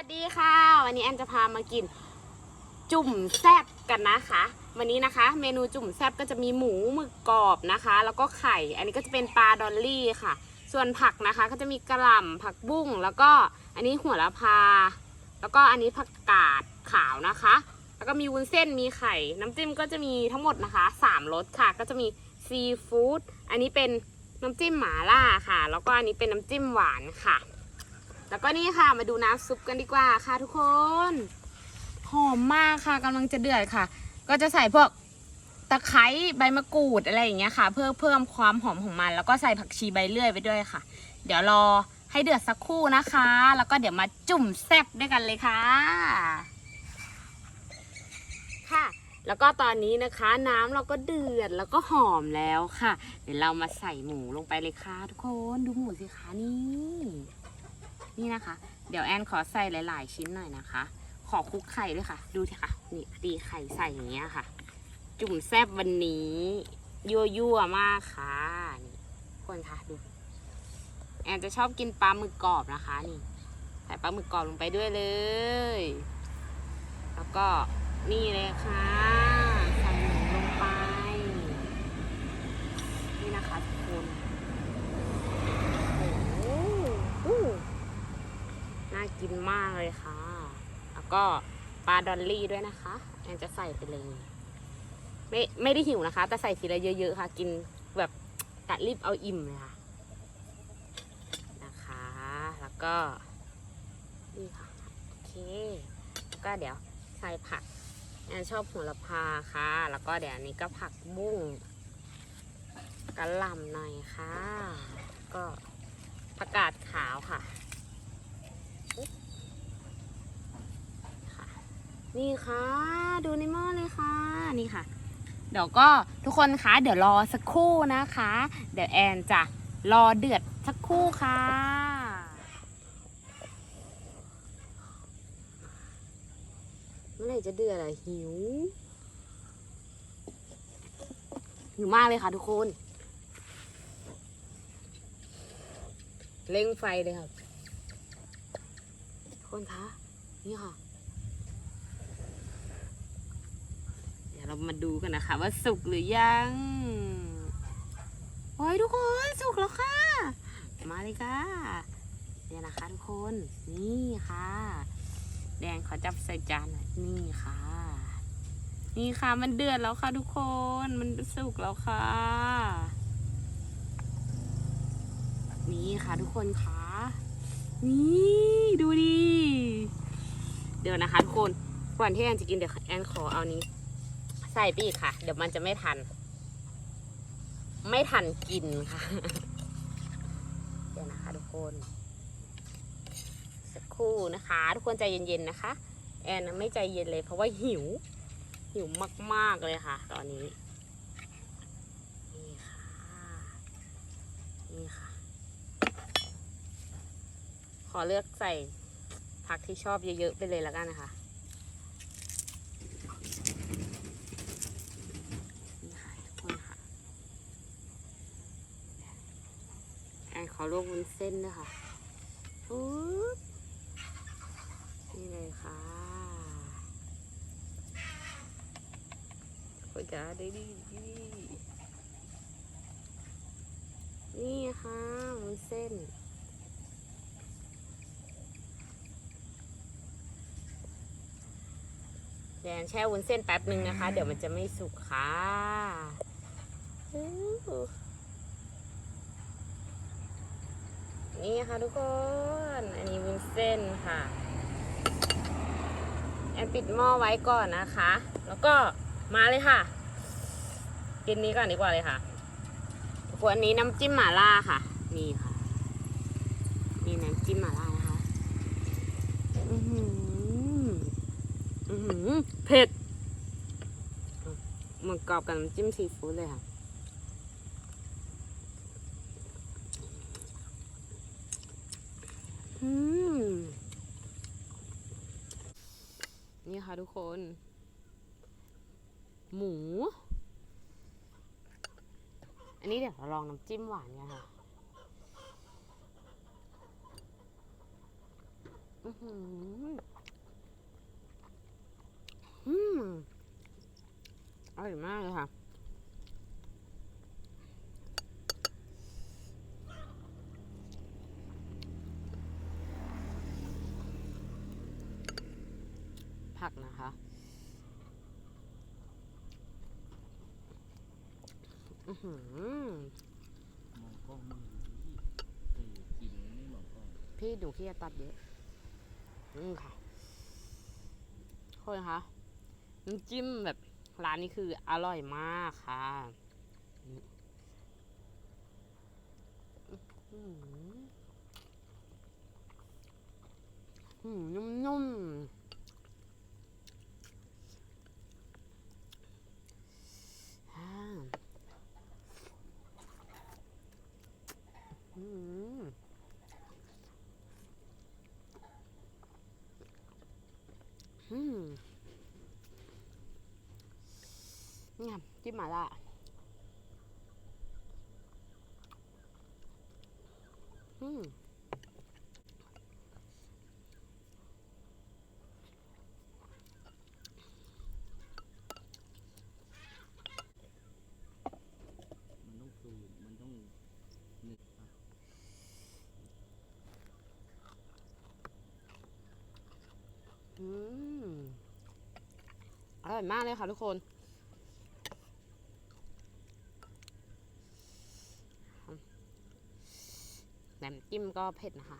วัสดีค่ะ วันนี้แอนจะพามากินจุ่มแซบกันนะคะ วันนี้นะคะ เมนูจุ่มแซบก็จะมีหมูหมึกกรอบนะคะ แล้วก็ไข่ อันนี้ก็จะเป็นปลาดอลลี่ค่ะ ส่วนผักนะคะก็จะมีกระหล่ำผักบุ้งแล้วก็อันนี้หัวละพา แล้วก็อันนี้ผักกาดขาวนะคะ แล้วก็มีวุ้นเส้นมีไข่ น้ำจิ้มก็จะมีทั้งหมดนะคะสามรสค่ะ ก็จะมีซีฟู้ดอันนี้เป็นน้ำจิ้มหมาล่าค่ะ แล้วก็อันนี้เป็นน้ำจิ้มหวานค่ะ แล้วก็นี่ค่ะมาดูน้ำซุปกันดีกว่าค่ะทุกคน หอมมากค่ะกำลังจะเดือดค่ะ ก็จะใส่พวกตะไคร้ใบมะกรูดอะไรอย่างเงี้ยค่ะ เพื่อเพิ่มความหอมของมัน แล้วก็ใส่ผักชีใบเลื่อยไปด้วยค่ะ เดี๋ยวรอให้เดือดสักครู่นะคะ แล้วก็เดี๋ยวมาจุ่มแซ่บด้วยกันเลยค่ะ ค่ะ แล้วก็ตอนนี้นะคะ น้ำเราก็เดือดแล้วก็หอมแล้วค่ะ เดี๋ยวเรามาใส่หมูลงไปเลยค่ะ ทุกคนดูหมูสิคะนี่ นี่นะคะ เดี๋ยวแอนขอใส่หลาย ๆ ชิ้นหน่อยนะคะ ขอคลุกไข่ด้วยค่ะ ดูสิค่ะ นี่ตีไข่ใส่อย่างเงี้ยค่ะ จุ่มแซบวันนี้ ยั่วยั่วๆมากค่ะนี่ทุกคนค่ะดู แอนจะชอบกินปลาหมึกกรอบนะคะนี่ใส่ปลาหมึกกรอบลงไปด้วยเลย แล้วก็นี่เลยค่ะใส่หมูลงไป นี่นะคะทุกคน โอ้โห น่ากินมากเลยค่ะ แล้วก็ปลาดอลลี่ด้วยนะคะแอนจะใส่ไปเลย ไม่ไม่ได้หิวนะคะ แต่ใส่ทีละเยอะๆค่ะ กินแบบกะรีบเอาอิ่มเลยค่ะนะคะ แล้วก็นี่ค่ะโอเคแล้วก็เดี๋ยวใส่ผักแอนชอบโหัวละพาค่ะ แล้วก็เดี๋ยวนี้ก็ผักบุ้งกระหล่ำหน่อยค่ะ ก็ผักกาดขาวค่ะ นี่ค่ะ ดูในหม้อเลยค่ะ นี่ค่ะ เดี๋ยวก็ทุกคนคะ เดี๋ยวรอสักครู่นะคะ เดี๋ยวแอนจะรอเดือดสักครู่ค่ะเมื่อไหร่จะเดือดอะหิวหิวมากเลยค่ะทุกคนเร่งไฟเลยครับทุกคนคะนี่ค่ะ เรามาดูกันนะคะ ว่าสุกหรือยังโอ้ยทุกคนสุกแล้วค่ะ มาเลยค่ะเดี๋ยวนะคะทุกคนนี่ค่ะ แดงขอจับใส่จานหน่อยนี่ค่ะ นี่ค่ะมันเดือดแล้วค่ะทุกคนมันสุกแล้วค่ะ นี่ค่ะทุกคนคะนี่ดูดิเดี๋ยวนะคะทุกคนก่อนที่แอนจะกินเดี๋ยวแอนขอเอานี้ ส่ไปอีกค่ะ เดี๋ยวมันจะไม่ทัน ไม่ทันกินค่ะ เดี๋ยวนะคะทุกคน สักครู่นะคะ ทุกคนใจเย็นๆนะคะ แอนไม่ใจเย็นเลยเพราะว่าหิว หิวมากๆเลยค่ะ ตอนนี้ นี่ค่ะ นี่ค่ะ ขอเลือกใส่ผักที่ชอบเยอะๆไปเลยแล้วกันนะคะ นี่ค่ะทุกคนค่ะ แอนขอ ลวกวุ้นเส้นด้วยค่ะปุ๊บนี่เลยค่ะโอ้ยจ้าดีดีดีนี่ค่ะวุ้นเส้นแดนแช่วุ้นเส้นแป๊บหนึ่งนะคะ เดี๋ยวมันจะไม่สุกค่ะอู้หู นี่ค่ะทุกคน อันนี้วุ้นเส้นค่ะแอนปิดหม้อไว้ก่อนนะคะ แล้วก็มาเลยค่ะ กินนี้ก่อนดีกว่าเลยค่ะทุกคนอันนี้น้ำจิ้มหม่าล่าค่ะ นี่ค่ะ นี่น้ำจิ้มหม่าล่านะคะอือหืออือหือเผ็ดมันกรอบกับน้ำจิ้มซีฟู้ดเลยค่ะ อืม นี่ค่ะทุกคน หมู อันนี้เดี๋ยวเราลองน้ำจิ้มหวานกันค่ะออื้อหืออืมอร่อยมากเลยค่ะ ผักนะคะ อือหือมองกล้องมึงดิเออกินไม่มองกล้องพี่ดูขี้จะตัดเยอะ อืมค่ะคนคะน้ำจิ้มแบบร้านนี้คืออร่อยมากค่ะอืมอืมนุ่มๆอ่า อืมนี่ค่ะจิ้มหมาล่าอืม มันต้องสูบมันต้องหนึบอะ อืมอ ร่อยมากเลยค่ะทุกคน น้ำจิ้มก็เผ็ดนะคะ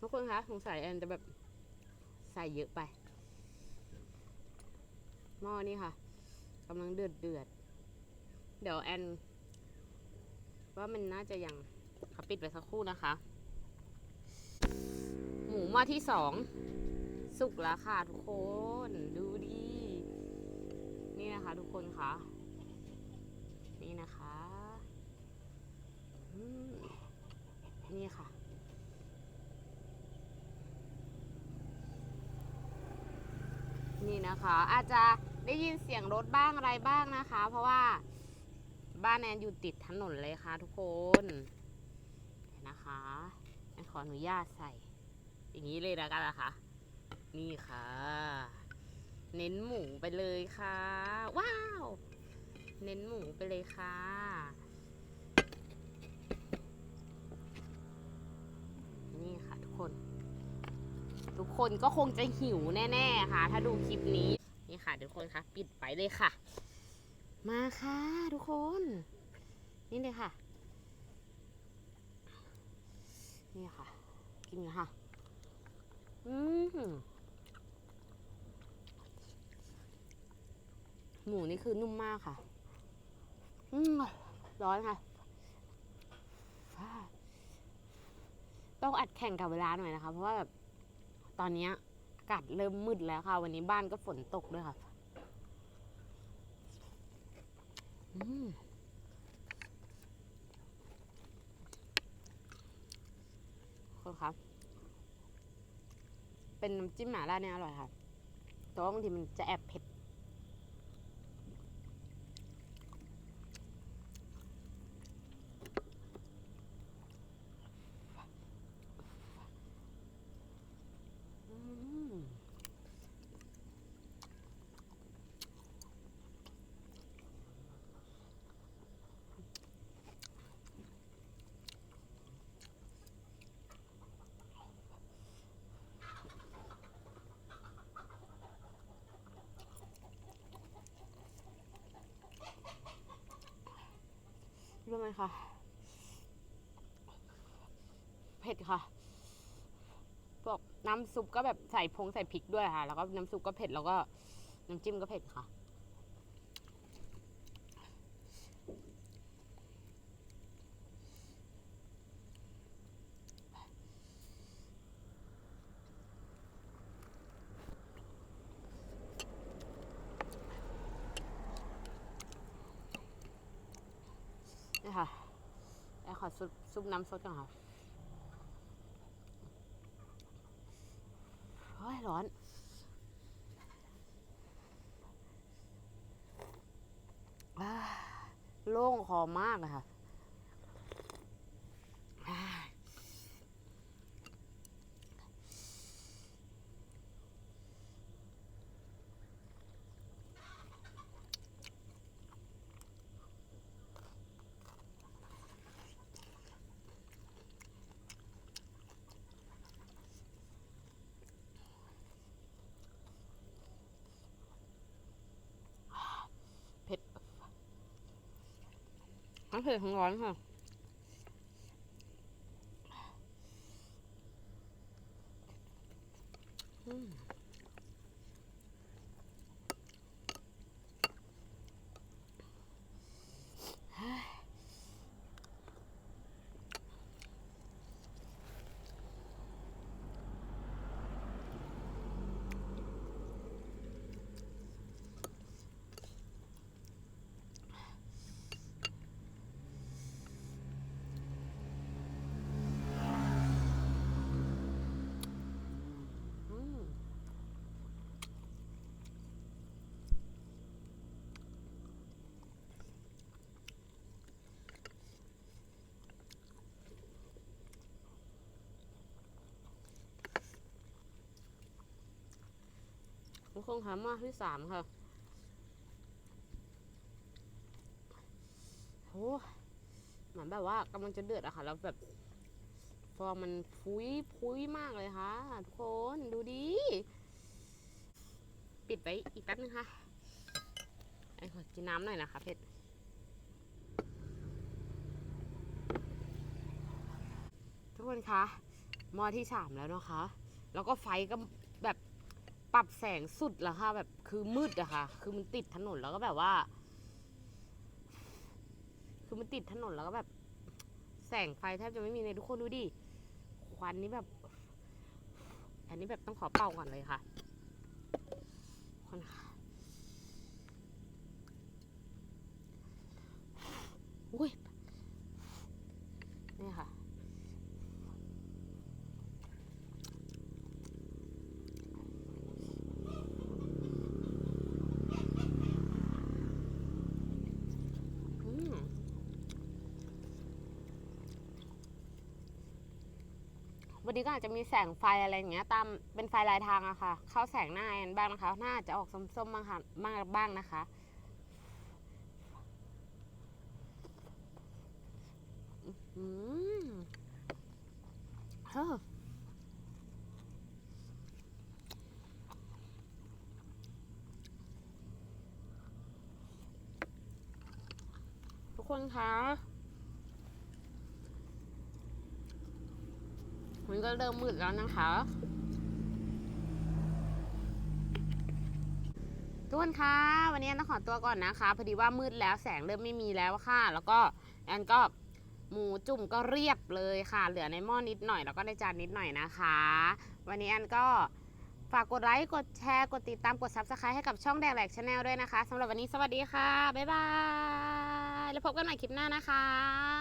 ทุกคนคะสงสัยแอนจะแบบ ส่เยอะไป หม้อนี่ค่ะกำลังเดือดเดือด เดี๋ยวแอน ว่ามันน่าจะยังขอปิดไปสักครู่นะคะ หมูหม้อที่สองสุกแล้วค่ะทุกคนดูดี นี่นะคะทุกคนคะนี่นะคะนี่ค่ะ นี่นะคะ อาจจะได้ยินเสียงรถบ้างอะไรบ้างนะคะ เพราะว่าบ้านแอนอยู่ติดถนนเลยค่ะทุกคนนะคะแอนขออนุญาตใส่ อย่างนี้เลยแล้วกันนะคะ นี่ค่ะ เน้นหมูไปเลยค่ะ ว้าว เน้นหมูไปเลยค่ะนี่ค่ะทุกคน ทุกคนก็คงจะหิวแน่ ๆ ค่ะ ถ้าดูคลิปนี้ นี่ค่ะ ทุกคนคะปิดไปเลยค่ะ มาค่ะ ทุกคน นี่เลยค่ะ นี่ค่ะ กินกันค่ะ อืมหมูนี่คือนุ่มมากค่ะ อืมร้อนค่ะ ต้องอัดแข่งกับเวลาหน่อยนะคะ เพราะว่าแบบ ตอนนี้อากาศเริ่มมืดแล้วค่ะ วันนี้บ้านก็ฝนตกด้วยค่ะอืมคนครับ เป็นน้ำจิ้มหม่าล่าเนี่ยอร่อยค่ะแต่ว่าบางทีมันจะแอบเผ็ด อืม รู้ไหมคะเผ็ดค่ะบอกน้ำซุปก็แบบใส่พงใส่พริกด้วยค่ะ แล้วก็น้ำซุปก็เผ็ดแล้วก็น้ำจิ้มก็เผ็ดค่ะ ค่ะแอร์คอซุปซุปน้ำซดก่อนค่ะโอ้ยร้อน โล่งคอมากเลยค่ะ ทั้งเผ็ดทั้งร้อนค่ะ อืมอืม ทุกคนคะมาที่สามค่ะโอ้เหมือนแบบว่ากำลังจะเดือดอะค่ะ แล้วแบบฟองมันพุ้ยพุ้ยมากเลยค่ะ ทุกคนดูดิ ปิดไว้อีกแป๊บนึงค่ะไอ้ขอกินน้ำหน่อยนะคะเพชรทุกคนคะหม้อที่สามแล้วนะคะ แล้วก็ไฟก็ ปรับแสงสุดแล้วค่ะ แบบคือมืดอะค่ะ คือมันติดถนนแล้วก็แบบว่า คือมันติดถนนแล้วก็แบบ แสงไฟแทบจะไม่มีเลยทุกคนดูดิควันนี้แบบ อันนี้แบบต้องขอเป่าก่อนเลยค่ะคนค่ะอุ้ย นี่ค่ะ อืม นี้ก็อาจจะมีแสงไฟอะไรอย่างเงี้ย ตามเป็นไฟลายทางอะค่ะ เข้าแสงหน้าแอนบ้างนะคะหน้าจะออกส้มๆบ้างค่ะบ้างบ้างนะคะ อืมเฮ้อทุกคนคะ มันก็เริ่มมืดแล้วนะคะ ทุกคนคะ วันนี้ต้องขอตัวก่อนนะคะ พอดีว่ามืดแล้วแสงเริ่มไม่มีแล้วค่ะ แล้วก็แอนก็หมูจุ่มก็เรียบเลยค่ะ เหลือในหม้อนิดหน่อยแล้วก็ในจานนิดหน่อยนะคะ วันนี้แอนก็ฝากกดไลค์ กดแชร์ กดติดตาม กด subscribe ให้กับช่องแดกแหลกชาแนลด้วยนะคะสำหรับวันนี้สวัสดีค่ะ บ๊ายบาย แล้วพบกันใหม่คลิปหน้านะคะ